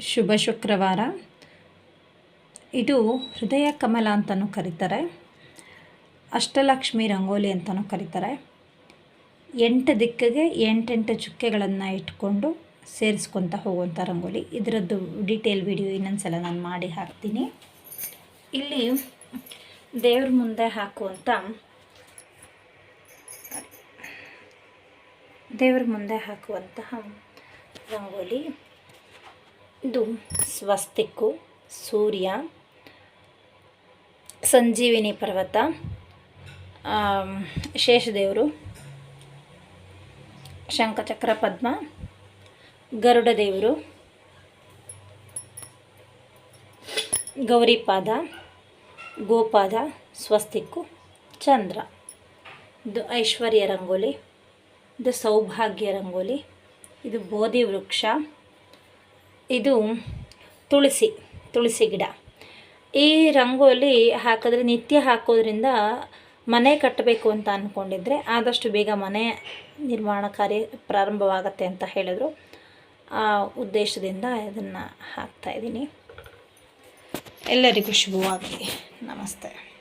ಶುಭ ಶುಕ್ರವಾರ. ಇದು ಹೃದಯ ಕಮಲ ಅಂತಲೂ ಕರೀತಾರೆ. ಅಷ್ಟಲಕ್ಷ್ಮಿ ರಂಗೋಲಿ ಅಂತಲೂ ಕರೀತಾರೆ. ಎಂಟು ದಿಕ್ಕಿಗೆ ಎಂಟೆಂಟು ಚುಕ್ಕೆಗಳನ್ನು ಇಟ್ಕೊಂಡು ಸೇರಿಸ್ಕೊತ ಹೋಗುವಂಥ ರಂಗೋಲಿ. ಇದರದ್ದು ಡೀಟೇಲ್ ವಿಡಿಯೋ ಇನ್ನೊಂದು ಸಲ ನಾನು ಮಾಡಿ ಹಾಕ್ತೀನಿ. ಇಲ್ಲಿ ದೇವ್ರ ಮುಂದೆ ಹಾಕುವಂಥ ದೇವ್ರ ಮುಂದೆ ಹಾಕುವಂತಹ ರಂಗೋಲಿ. ಇದು ಸ್ವಸ್ತಿಕ್ಕು, ಸೂರ್ಯ, ಸಂಜೀವಿನಿ ಪರ್ವತ ಶೇಷದೇವರು, ಶಂಖಚಕ್ರ ಪದ್ಮ ಗರುಡ ದೇವರು ಗೌರಿಪಾದ, ಗೋಪಾದ, ಸ್ವಸ್ತಿಕ್ಕು, ಚಂದ್ರ. ಇದು ಐಶ್ವರ್ಯ ರಂಗೋಲಿ, ಇದು ಸೌಭಾಗ್ಯ ರಂಗೋಲಿ, ಇದು ಬೋಧಿ ವೃಕ್ಷ. ಇದು ತುಳಸಿ ತುಳಸಿ ಗಿಡ. ಈ ರಂಗೋಲಿ ಹಾಕಿದ್ರೆ, ನಿತ್ಯ ಹಾಕೋದ್ರಿಂದ ಮನೆ ಕಟ್ಟಬೇಕು ಅಂತ ಅಂದ್ಕೊಂಡಿದ್ರೆ ಆದಷ್ಟು ಬೇಗ ಮನೆ ನಿರ್ಮಾಣ ಕಾರ್ಯ ಪ್ರಾರಂಭವಾಗತ್ತೆ ಅಂತ ಹೇಳಿದರು. ಆ ಉದ್ದೇಶದಿಂದ ಇದನ್ನು ಹಾಕ್ತಾಯಿದ್ದೀನಿ ಎಲ್ಲರಿಗೂ ಶುಭವಾಗಲಿ. ನಮಸ್ತೆ.